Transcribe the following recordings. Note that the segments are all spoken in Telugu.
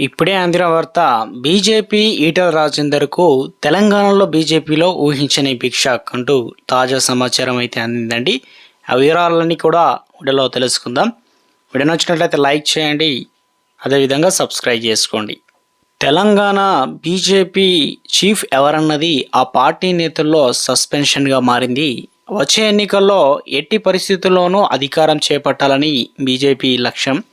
ఇప్పుడే అందిన వార్త బీజేపీ ఈటల రాజేందర్కు తెలంగాణలో బీజేపీలో ఊహించని భిక్ష అంటూ తాజా సమాచారం అయితే అందిందండి. ఆ వివరాలన్నీ కూడా వీడియోలో తెలుసుకుందాం. వీడియో నచ్చినట్లయితే లైక్ చేయండి. అదేవిధంగా సబ్స్క్రైబ్ చేసుకోండి. తెలంగాణ బీజేపీ చీఫ్ ఎవరన్నది ఆ పార్టీ నేతల్లో సస్పెన్షన్గా మారింది. వచ్చే ఎన్నికల్లో ఎట్టి పరిస్థితుల్లోనూ అధికారం చేపట్టాలని బీజేపీ లక్ష్యం.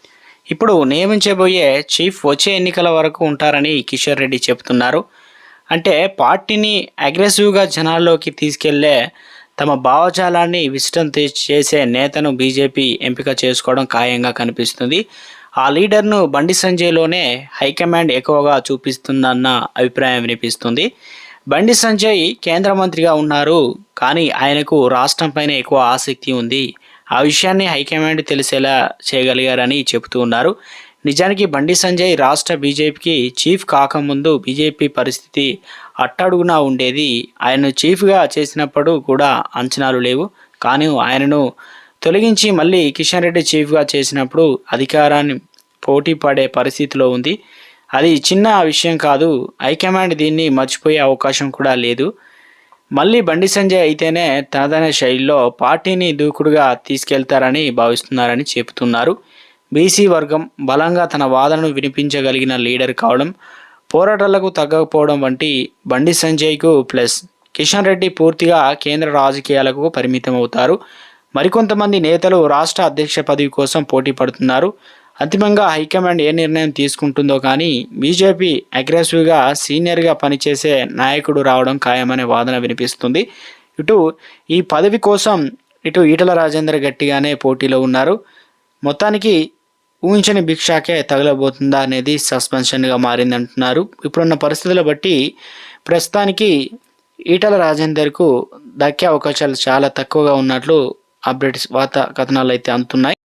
ఇప్పుడు నియమించబోయే చీఫ్ వచ్చే ఎన్నికల వరకు ఉంటారని కిషోర్ రెడ్డి చెబుతున్నారు. అంటే పార్టీని అగ్రెసివ్గా జనాల్లోకి తీసుకెళ్ళే తమ భావజాలాన్ని విసిటం చేసే నేతను బీజేపీ ఎంపిక చేసుకోవడం ఖాయంగా కనిపిస్తుంది. ఆ లీడర్ను బండి సంజయ్లోనే హైకమాండ్ ఎక్కువగా చూపిస్తుందన్న అభిప్రాయం వినిపిస్తుంది. బండి సంజయ్ కేంద్ర మంత్రిగా ఉన్నారు కానీ ఆయనకు రాష్ట్రంపైన ఎక్కువ ఆసక్తి ఉంది. ఆ విషయాన్ని హైకమాండ్ తెలిసేలా చేయగలిగారని చెబుతూ ఉన్నారు. నిజానికి బండి సంజయ్ రాష్ట్ర బీజేపీకి చీఫ్ కాకముందు బీజేపీ పరిస్థితి అట్టడుగునా ఉండేది. ఆయన చీఫ్గా చేసినప్పుడు కూడా అంచనాలు లేవు. కానీ ఆయనను తొలగించి మళ్ళీ కిషన్ రెడ్డి చీఫ్గా చేసినప్పుడు అధికారాన్ని పోటీ పడే పరిస్థితిలో ఉంది. అది చిన్న విషయం కాదు. హైకమాండ్ దీన్ని మర్చిపోయే అవకాశం కూడా లేదు. మళ్ళీ బండి సంజయ్ అయితేనే తనదైన శైలిలో పార్టీని దూకుడుగా తీసుకెళ్తారని భావిస్తున్నారని చెబుతున్నారు. బీసీ వర్గం బలంగా తన వాదనను వినిపించగలిగిన లీడర్ కావడం పోరాటాలకు తగ్గకపోవడం వంటి బండి సంజయ్కు ప్లస్ కిషన్ రెడ్డి పూర్తిగా కేంద్ర రాజకీయాలకు పరిమితం అవుతారు మరికొంతమంది నేతలు రాష్ట్ర అధ్యక్ష పదవి కోసం పోటీ పడుతున్నారు. అంతిమంగా హైకమాండ్ ఏ నిర్ణయం తీసుకుంటుందో కానీ బీజేపీ అగ్రెసివ్గా సీనియర్గా పనిచేసే నాయకుడు రావడం ఖాయమనే వాదన వినిపిస్తుంది. ఇటు ఈ పదవి కోసం ఇటు ఈటల రాజేందర్ గట్టిగానే పోటీలో ఉన్నారు. మొత్తానికి ఊహించని భిక్షాకే తగలబోతుందా అనేది సస్పెన్షన్గా మారిందంటున్నారు. ఇప్పుడున్న పరిస్థితుల బట్టి ప్రస్తుతానికి ఈటల రాజేందర్కు దక్కే అవకాశాలు చాలా తక్కువగా ఉన్నట్లు అప్డేట్స్ వార్తా కథనాలు అయితే అందుతున్నాయి.